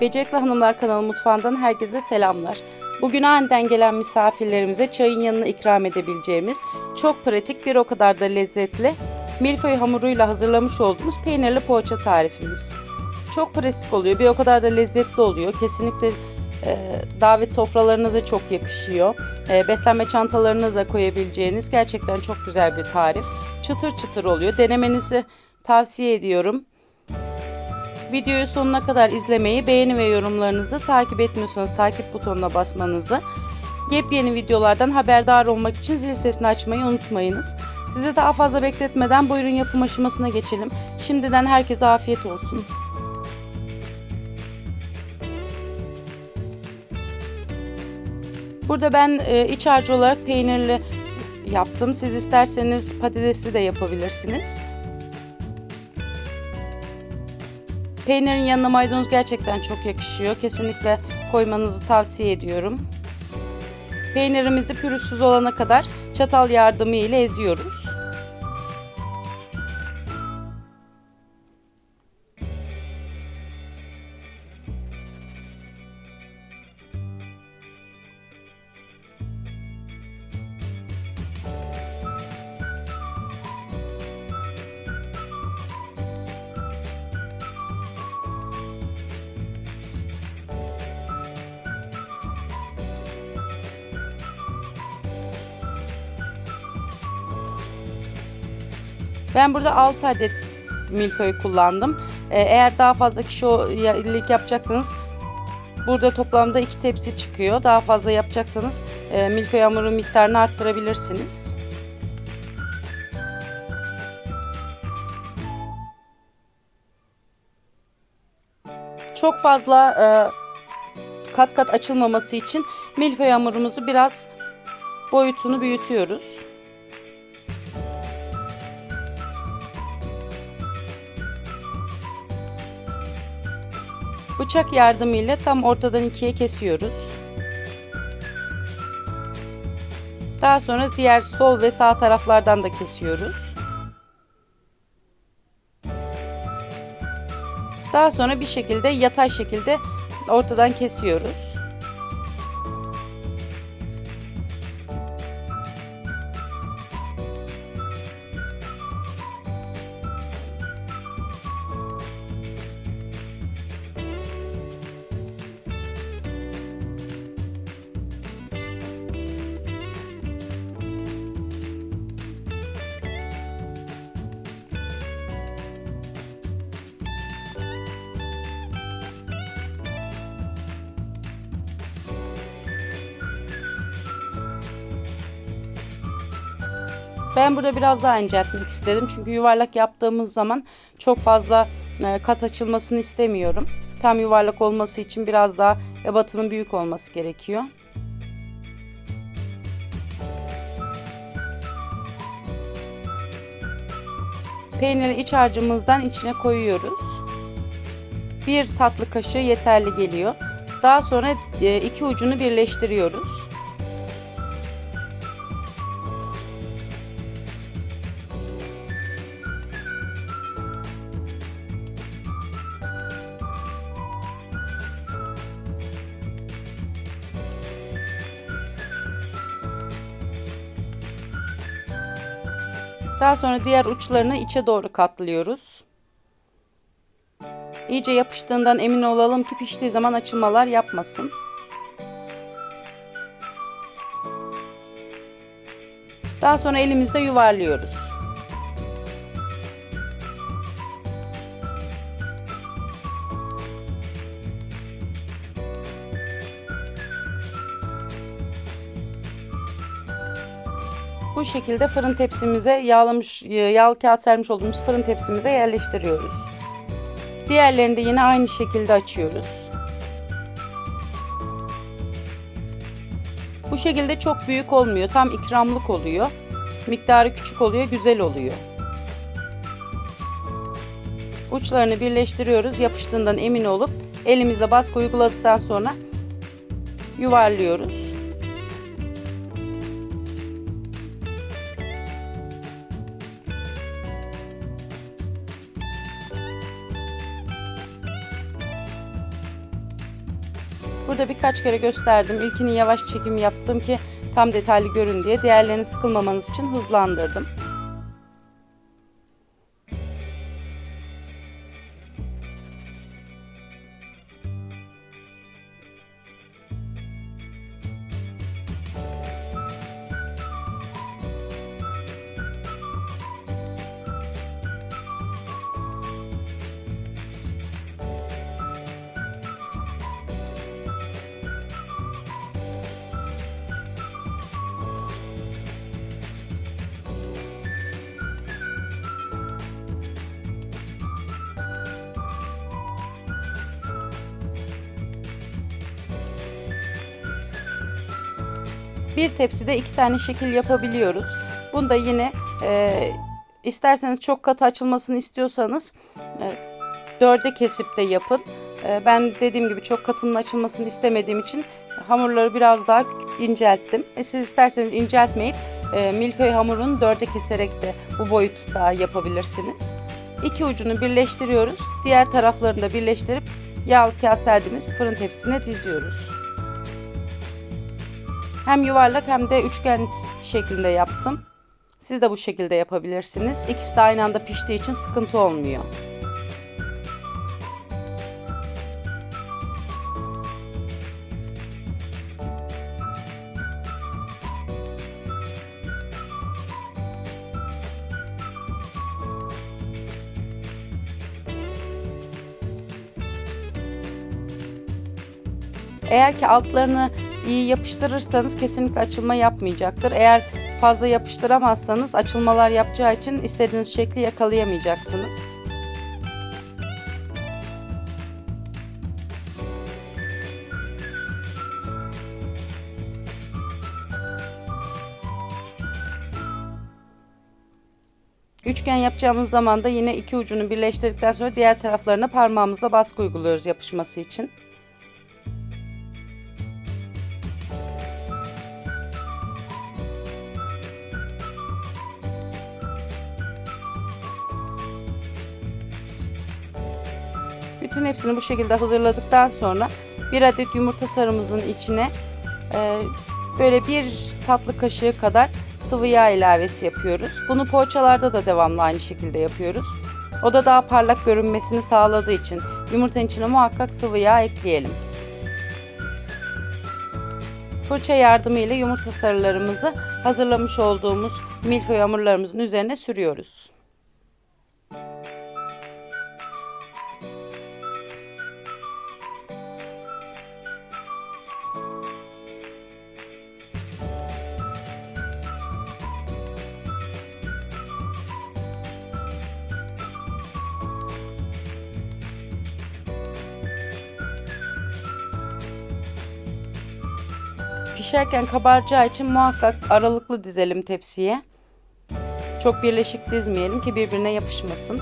Becerikli Hanımlar kanalı mutfağından herkese selamlar. Bugün aniden gelen misafirlerimize çayın yanına ikram edebileceğimiz çok pratik bir o kadar da lezzetli milföy hamuruyla hazırlamış olduğumuz peynirli poğaça tarifimiz. Çok pratik oluyor, bir o kadar da lezzetli oluyor. Kesinlikle e, davet sofralarına da çok yakışıyor. E, beslenme çantalarına da koyabileceğiniz gerçekten çok güzel bir tarif. Çıtır çıtır oluyor. Denemenizi tavsiye ediyorum. Videoyu sonuna kadar izlemeyi, beğeni ve yorumlarınızı takip etmiyorsanız takip butonuna basmanızı, yepyeni videolardan haberdar olmak için zil sesini açmayı unutmayınız. Sizi daha fazla bekletmeden buyurun yapım aşamasına geçelim. Şimdiden herkese afiyet olsun. Burada ben e, iç harcı olarak peynirli yaptım. Siz isterseniz patatesli de yapabilirsiniz. Peynirin yanına maydanoz gerçekten çok yakışıyor. Kesinlikle koymanızı tavsiye ediyorum. Peynirimizi pürüzsüz olana kadar çatal yardımı ile eziyoruz. Ben burada 6 adet milföy kullandım. Ee, Eğer daha fazla kişilik yapacaksanız burada toplamda 2 tepsi çıkıyor. Daha fazla yapacaksanız e, milföy hamuru miktarını arttırabilirsiniz. Çok fazla e, kat kat açılmaması için milföy hamurumuzu biraz boyutunu büyütüyoruz. Bıçak yardımıyla tam ortadan ikiye kesiyoruz. Daha sonra diğer sol ve sağ taraflardan da kesiyoruz. Daha sonra bir şekilde yatay şekilde ortadan kesiyoruz. Ben burada biraz daha inceltmek istedim. Çünkü yuvarlak yaptığımız zaman çok fazla e, kat açılmasını istemiyorum. Tam yuvarlak olması için biraz daha ebatının büyük olması gerekiyor. Peyniri iç harcımızdan içine koyuyoruz. Bir tatlı kaşığı yeterli geliyor. Daha sonra e, iki ucunu birleştiriyoruz. Daha sonra diğer uçlarını içe doğru katlıyoruz. İyice yapıştığından emin olalım ki piştiği zaman açılmalar yapmasın. Daha sonra elimizde yuvarlıyoruz. Bu şekilde fırın tepsimize yağlamış yağlı kağıt sermiş olduğumuz fırın tepsimize yerleştiriyoruz. Diğerlerini de yine aynı şekilde açıyoruz. Bu şekilde çok büyük olmuyor. Tam ikramlık oluyor. Miktarı küçük oluyor, güzel oluyor. Uçlarını birleştiriyoruz. Yapıştığından emin olup elimizle baskı uyguladıktan sonra yuvarlıyoruz. Burada birkaç kere gösterdim. İlkini yavaş çekim yaptım ki tam detaylı görün diye. Diğerlerini sıkılmamanız için hızlandırdım. Bir tepside iki tane şekil yapabiliyoruz. Bunda yine e, isterseniz çok katı açılmasını istiyorsanız e, dörde kesip de yapın. E, ben dediğim gibi çok katının açılmasını istemediğim için hamurları biraz daha incelttim. E, siz isterseniz inceltmeyip e, milföy hamurunu dörde keserek de bu boyutta yapabilirsiniz. İki ucunu birleştiriyoruz. Diğer taraflarını da birleştirip yağlı kağıt serdiğimiz fırın tepsisine diziyoruz. Hem yuvarlak hem de üçgen şeklinde yaptım. Siz de bu şekilde yapabilirsiniz. İkisi de aynı anda piştiği için sıkıntı olmuyor. Eğer ki altlarını iyi yapıştırırsanız kesinlikle açılma yapmayacaktır. Eğer fazla yapıştıramazsanız açılmalar yapacağı için istediğiniz şekli yakalayamayacaksınız. Üçgen yapacağımız zaman da yine iki ucunu birleştirdikten sonra diğer taraflarına parmağımızla baskı uyguluyoruz yapışması için. Bütün hepsini bu şekilde hazırladıktan sonra bir adet yumurta sarımızın içine e, böyle bir tatlı kaşığı kadar sıvı yağ ilavesi yapıyoruz. Bunu poğaçalarda da devamlı aynı şekilde yapıyoruz. O da daha parlak görünmesini sağladığı için yumurtanın içine muhakkak sıvı yağ ekleyelim. Fırça yardımıyla yumurta sarılarımızı hazırlamış olduğumuz milföy hamurlarımızın üzerine sürüyoruz. Pişerken kabaracağı için muhakkak aralıklı dizelim tepsiye. Çok birleşik dizmeyelim ki birbirine yapışmasın.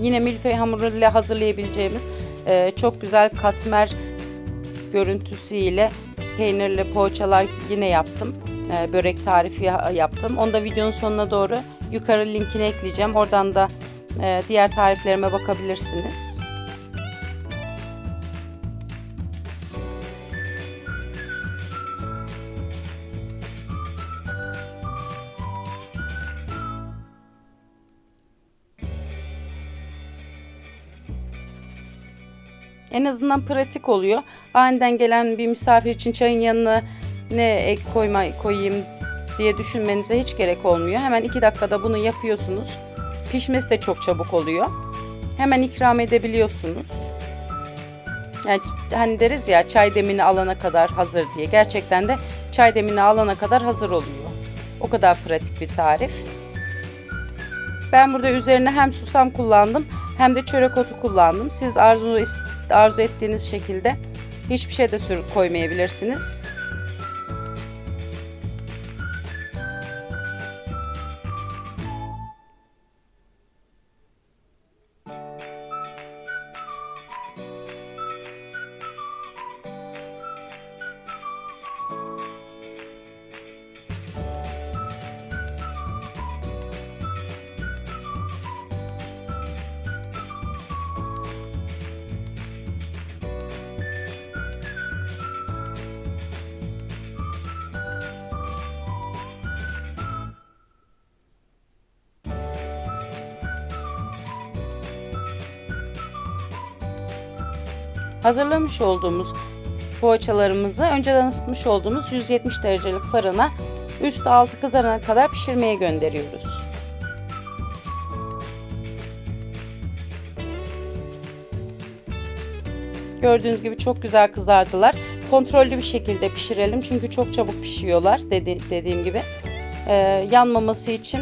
Yine milföy hamuruyla hazırlayabileceğimiz e, çok güzel katmer görüntüsüyle peynirli poğaçalar yine yaptım. E, börek tarifi yaptım. Onu da videonun sonuna doğru yukarı linkini ekleyeceğim. Oradan da e, diğer tariflerime bakabilirsiniz. En azından pratik oluyor. Aniden gelen bir misafir için çayın yanına ne ek koyma koyayım diye düşünmenize hiç gerek olmuyor. Hemen 2 dakikada bunu yapıyorsunuz. Pişmesi de çok çabuk oluyor. Hemen ikram edebiliyorsunuz. Yani hani deriz ya çay demini alana kadar hazır diye. Gerçekten de çay demini alana kadar hazır oluyor. O kadar pratik bir tarif. Ben burada üzerine hem susam kullandım hem de çörek otu kullandım. Siz arzu, arzu ettiğiniz şekilde hiçbir şey de sürüp koymayabilirsiniz. Hazırlamış olduğumuz poğaçalarımızı önceden ısıtmış olduğumuz 170 derecelik fırına üstü altı kızarana kadar pişirmeye gönderiyoruz. Gördüğünüz gibi çok güzel kızardılar. Kontrollü bir şekilde pişirelim çünkü çok çabuk pişiyorlar dedi, dediğim gibi. Ee, yanmaması için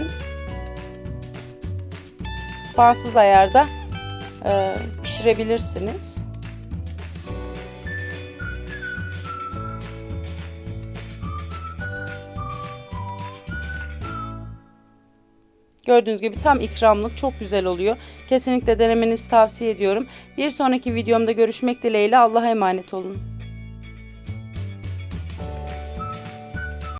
fansız ayarda e, pişirebilirsiniz. Gördüğünüz gibi tam ikramlık çok güzel oluyor. Kesinlikle denemenizi tavsiye ediyorum. Bir sonraki videomda görüşmek dileğiyle Allah'a emanet olun.